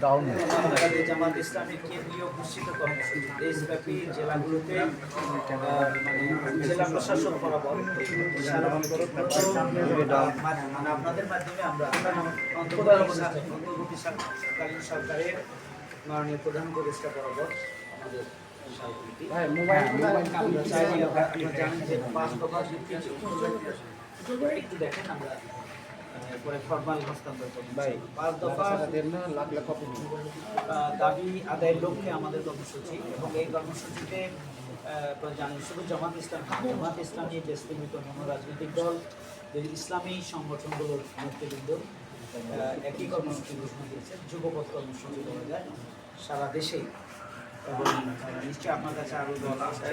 Down Bangladesh Jamaat Islami কেন্দ্রীয় ঘোষিত কর্মসূচি দেশব্যাপী জেলাগুলোতে মানে জেলা প্রশাসন বরাবর মানে আপনাদের মাধ্যমে আমরা অন্তর্বর্তী- অন্তর্বর্তীকালীন সরকারের মাননীয় প্রধান উপদেষ্টা বরাবর আমাদের স্মারকলিপি আমরা চাই যে আপনারা- আপনারা জানেন যে পাঁচ দফা ভিত্তিক যে উত্তর- একটু দেখেন আমরা পরে ফরমাল হস্তান্তর করব পাঁচ দফা লাখ লাখ কপি। দাবি আদায়ের লক্ষ্যে আমাদের কর্মসূচি এবং এই কর্মসূচিতে জানেন শুধু জামাত ইসলাম। জামাত ইসলামী অন্যান্য রাজনৈতিক দল ইসলামী সংগঠনগুলোর নেতৃবৃন্দ একই কর্মসূচি ঘোষণা দিয়েছে। যুবপথ কর্মসূচি করা যায়। সারা দেশেই এবং নিশ্চয়ই আপনার কাছে আরও দল আসছে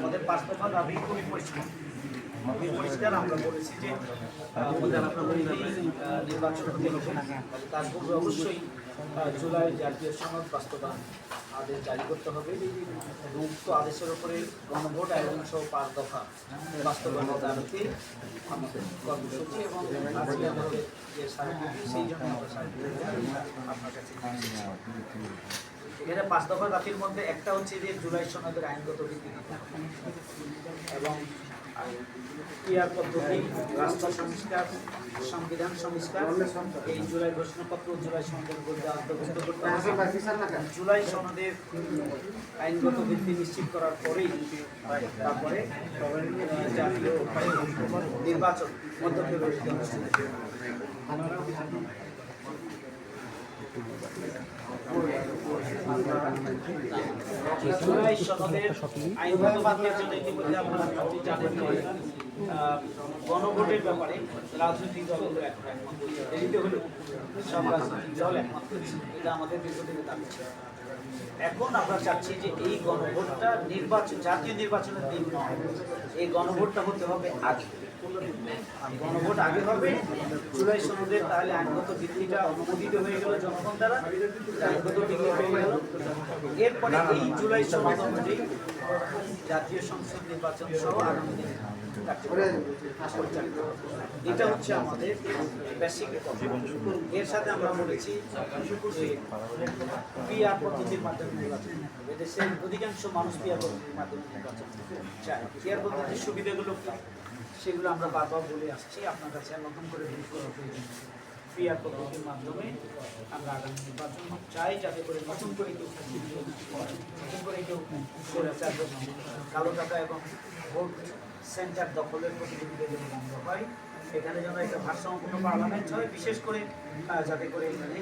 আমাদের পাঁচ দফা দাবি খুবই পরিষ্কার। খুবই তার পূর্বে অবশ্যই জুলাই জাতীয় সনদ বাস্তবায়ন আদেশ জারি করতে হবে। উক্ত আদেশের উপরে গণভোট আয়োজন সহ পাঁচ দফা বাস্তবায়নের দাবিতে আমাদের কর্মসূচি এবং যে সেই জন্য এখানে পাঁচ দফা দাবির মধ্যে একটা হচ্ছে যে জুলাই সনদের আইনগত ভিত্তি। এবং ক্রিয়ার পদ্ধতি রাষ্ট্র সংস্কার, সংবিধান সংস্কার, এই জুলাই ঘোষণাপত্র, জুলাই সনদের মধ্যে অন্তর্ভুক্ত করতে হবে। জুলাই সনদের আইনগত ভিত্তি নিশ্চিত করার পরেই তারপরে জাতীয় নির্বাচন মধ্যপ্রদেশ অনুষ্ঠিত হবে। জুলাই সনদের আইনগত বাতিলের জন্য ইতিমধ্যে আপনারা সবটি জানেন যে, আহ, গণভোটের ব্যাপারে রাজনৈতিক দলগুলো এখন একমত এখন আমরা চাচ্ছি যে এই গণভোটটা নির্বাচন জাতীয় নির্বাচনের দিন নয়। এই গণভোটটা হতে হবে আগে। গণভোট আগে হবে জুলাই সনদের তাহলে আইনগত ভিত্তিটা অনুমোদিত হয়ে গেল জনগণ দ্বারা। আইনগত ভিত্তি হয়ে গেল। এরপরে এই জুলাই সনদ অনুযায়ী জাতীয় সংসদ নির্বাচন সহ আগামী দিনে। এটা হচ্ছে আমাদের বেসিক এর সাথে আমরা বলেছি পিআর পদ্ধতির মাধ্যমে নির্বাচন এদেশের অধিকাংশ মানুষ পিআর পদ্ধতির মাধ্যমে নির্বাচন চায়। পিআর পদ্ধতির সুবিধাগুলো সেগুলো আমরা বারবার বলে আসছি। আপনার কাছে নতুন করে ব্রিফ করা পদ্ধতির মাধ্যমে আমরা আগামী নির্বাচন চাই, যাতে করে নতুন করে কেউ নতুন করে কেউ কালো টাকা এবং ভোট সেন্টার দখলের প্রতিযোগিতা যেন বন্ধ হয় এখানে যেন একটা ভারসাম্যপূর্ণ পার্লামেন্ট হয়, বিশেষ করে যাতে করে এখানে